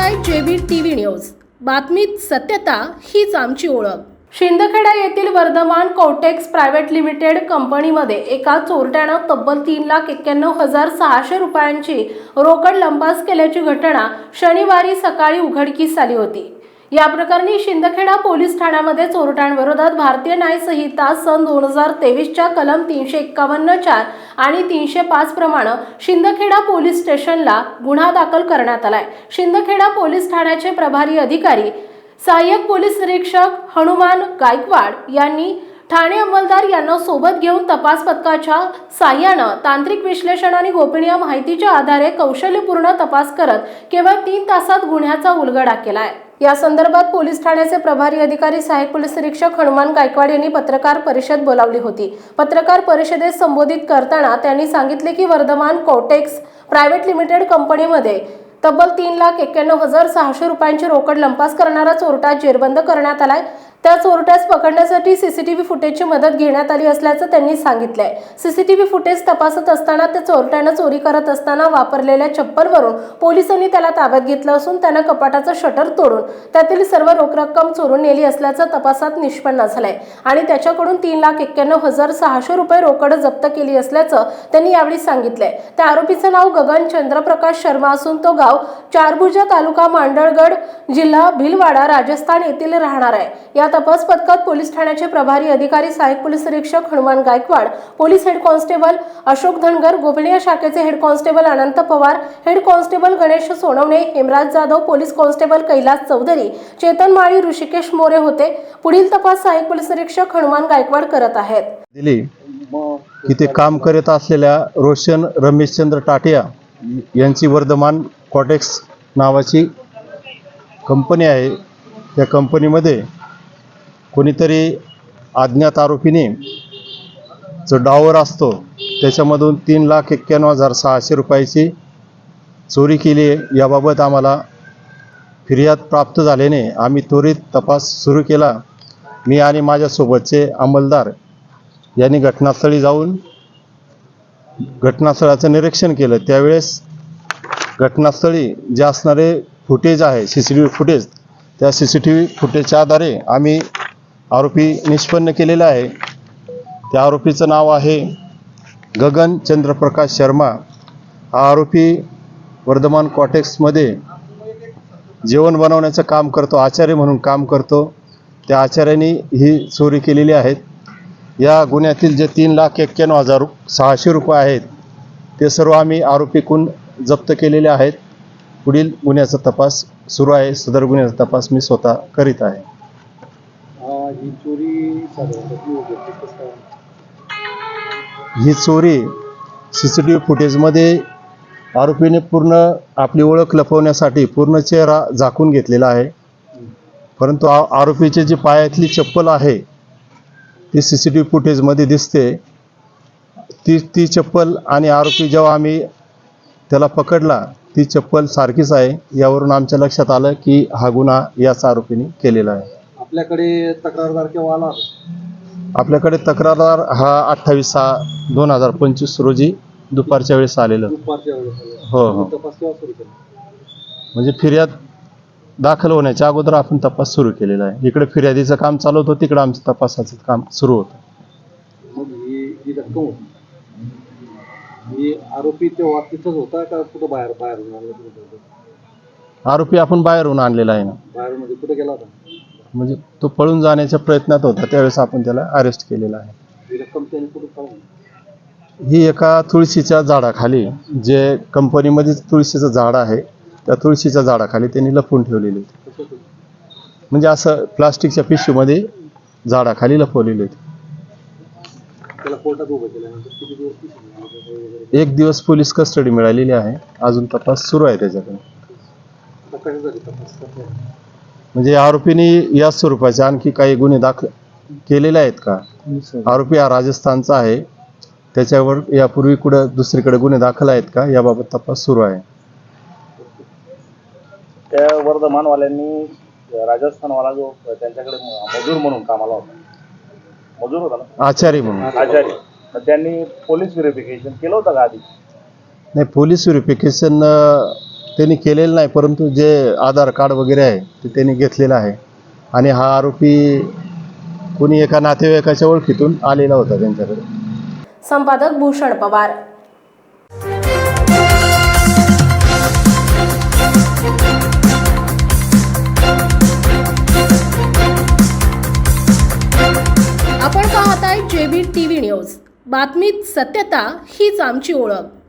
पाहताय जेबीर TV news. बातमीत सत्यता हीच आमची ओळख. शिंदखेडा येथील वर्धमान कोटेक्स प्रायव्हेट लिमिटेड कंपनीमध्ये एका चोरट्यानं तब्बल तीन लाख एक्क्याण्णव हजार सहाशे रुपयांची रोकड लंपास केल्याची घटना शनिवारी सकाळी उघडकीस आली होती. या प्रकरणी शिंदखेडा पोलीस ठाण्यामध्ये चोरट्यांविरोधात भारतीय न्यायसंहिता सन दोन हजार तेवीसच्या कलम तीनशे एक्कावन्न चार आणि तीनशे पाच प्रमाणे शिंदखेडा पोलीस स्टेशनला गुन्हा दाखल करण्यात आलाय. शिंदखेडा पोलीस ठाण्याचे प्रभारी अधिकारी सहाय्यक पोलीस निरीक्षक हनुमान गायकवाड यांनी ठाणे अंमलदार यांना सोबत घेऊन तपास पथकाच्या साह्यानं तांत्रिक विश्लेषण आणि गोपनीय माहितीच्या आधारे कौशल्यपूर्ण तपास करत केवळ तीन तासात गुन्ह्याचा उलगडा केलाय. या संदर्भात पोलीस ठाण्याचे प्रभारी अधिकारी सहाय्यक पोलीस निरीक्षक हनुमान गायकवाड यांनी पत्रकार परिषद बोलावली होती. पत्रकार परिषदेत संबोधित करताना त्यांनी सांगितले की वर्धमान कोटेक्स प्रायव्हेट लिमिटेड कंपनीमध्ये तब्बल तीन लाख एक्क्याण्णव हजार सहाशे रुपयांची रोकड लंपास करणारा चोरटा जेरबंद करण्यात आलाय. त्या चोरट्यास पकडण्यासाठी सीसीटीव्ही फुटेजची मदत घेण्यात आली असल्याचं त्यांनी सांगितलंय. सीसीटीव्ही फुटेज तपासत असताना त्या चोरट्यानं चोरी करत असताना वापरलेल्या चप्पलवरून पोलिसांनी त्याला ताब्यात घेतलं असून त्यानं कपाटाचं शटर तोडून त्यातील सर्व रोख रक्कम चोरून नेली असल्याचं तपासात निष्पन्न झालंय. आणि त्याच्याकडून तीन लाख एक्क्याण्णव हजार सहाशे रुपये रोकड जप्त केली असल्याचं त्यांनी यावेळी सांगितलंय. त्या आरोपीचं नाव गगन चंद्रप्रकाश शर्मा असून तो गाव चारभुजा तालुका मांडळगड जिल्हा भिलवाडा राजस्थान येथील राहणार आहे. या तपास पथकात पोलीस ठाण्याचे प्रभारी अधिकारी सहाय्यक पोलीस निरीक्षक Hanuman Gaikwad police head constable Ashok Dhangar गोपनीय शाखेचे head constable Anant Pawar head constable Ganesh Sonawane Hemraj Jadhav police constable Kailas Chaudhari Chetan Mali Hrishikesh More होते. पुढील तपास सहाय्यक पोलीस निरीक्षक हनुमान गायकवाड करत आहेत. दिली की ते काम करत असलेल्या रोशन रमेशचंद्र टाटिया यांची वर्धमान कॉटेक्स नावाची कंपनी आहे. त्या कंपनीमध्ये कोणीतरी अज्ञात आरोपीने जो डावर असतो त्याच्यामधून तीन लाख एक्क्याण्णव हजार सहाशे रुपयाची चोरी केली आहे. याबाबत आम्हाला फिर्याद प्राप्त झाल्याने आम्ही त्वरित तपास सुरू केला. मी आणि माझ्यासोबतचे अंमलदार यांनी घटनास्थळी जाऊन घटनास्थळाचं निरीक्षण केलं. त्यावेळेस घटनास्थळी जे असणारे फुटेज आहे C C T V footage त्या सी सी टी व्ही फुटेजच्या आधारे आम्ही आरोपी निष्पन्न केलेला आहे. त्या आरोपीचं नाव आहे गगन चंद्रप्रकाश शर्मा. हा आरोपी वर्धमान कॉटेक्समध्ये जेवण बनवण्याचं काम करतो आचार्य म्हणून काम करतो. त्या आचार्याने ही चोरी केलेली आहेत. या गुन्ह्यातील जे तीन लाख एक्क्याण्णव हजार सहाशे रुपये आहेत ते सर्व आम्ही आरोपीकून जप्त केलेले आहेत. पुढील गुन्ह्याचा तपास सुरू आहे. सदर गुन्ह्याचा तपास मी स्वतः करीत आहे. ही चोरी ही चोरी सी सी टी व्ही फुटेजमध्ये आरोपीने पूर्ण आपली ओळख लपवण्यासाठी पूर्ण चेहरा झाकून घेतलेला आहे. परंतु आ आरोपीची जी पायातली चप्पल आहे ती सी सी टी व्ही फुटेजमध्ये दिसते. ती ती चप्पल आणि आरोपी जेव्हा आम्ही त्याला पकडला ती चप्पल सारखीच आहे. यावरून आमच्या लक्षात आलं की हा गुन्हा याच आरोपीने केलेला आहे. आपल्याकडे तक्रारदार केव्हा आला आपल्याकडे तक्रारदार हा अठ्ठावीस सहा दोन हजार पंचवीस रोजी दुपारच्या वेळेस आलेलं. दुपारच्या वेळेस आला. हो हो. तपास केव्हा सुरू केला? म्हणजे फिर्याद दाखल होण्याच्या अगोदर आपण तपास सुरू केलेला आहे. इकडे फिर्यादीचं काम चालू होतं तिकडे आमचं तपासाचं काम सुरू होतं. मग ही जी रक्कम होती ही आरोपी तेव्हा तिथंच होता का कुठं बाहेर बाहेर आला कुठं होता? आरोपी आपण बाहेरून आणलेला आहे ना. बाहेर म्हणजे कुठं गेला होता? म्हणजे तो पळून जाण्याच्या प्रयत्नात होता त्यावेळेस आपण त्याला अरेस्ट केलेला आहे. ही एका तुळशीच्या झाडाखाली जे कंपनीमध्ये तुळशीचं झाड आहे त्या तुळशीच्या झाडाखाली त्यांनी लपवून ठेवलेली होती? म्हणजे असं प्लास्टिकच्या पिशवीमध्ये झाडाखाली लपवलेली होती. एक दिवस पोलीस कस्टडी मिळालेली आहे. अजून तपास सुरू आहे त्याच्याकडे. म्हणजे आरोपीने या स्वरूपाचे आणखी काही गुन्हे दाखल केलेले आहेत का? आरोपी हा राजस्थानचा आहे. त्याच्यावर यापूर्वी कुठं दुसरीकडे गुन्हे दाखल आहेत का? याबाबत तपास सुरू आहे. त्या वर्धमानवाल्यांनी राजस्थानवाला जो त्यांच्याकडे मजूर म्हणून कामाला होता. मजूर होता ना? आचारी म्हणून. आचार्य तर त्यांनी पोलीस व्हेरिफिकेशन केलं होतं का आधी? नाही पोलीस व्हेरिफिकेशन त्यांनी केलेलं नाही परंतु जे आधार कार्ड वगैरे आहे ते त्यांनी घेतलेलं आहे. आणि हा आरोपी कोणी एका नातेवाईकाच्या ओळखीतून आलेला होता त्यांच्याकडे. संपादक भूषण पवार. आपण पाहताय जेबी टीव्ही न्यूज. बातमीत सत्यता हीच आमची ओळख.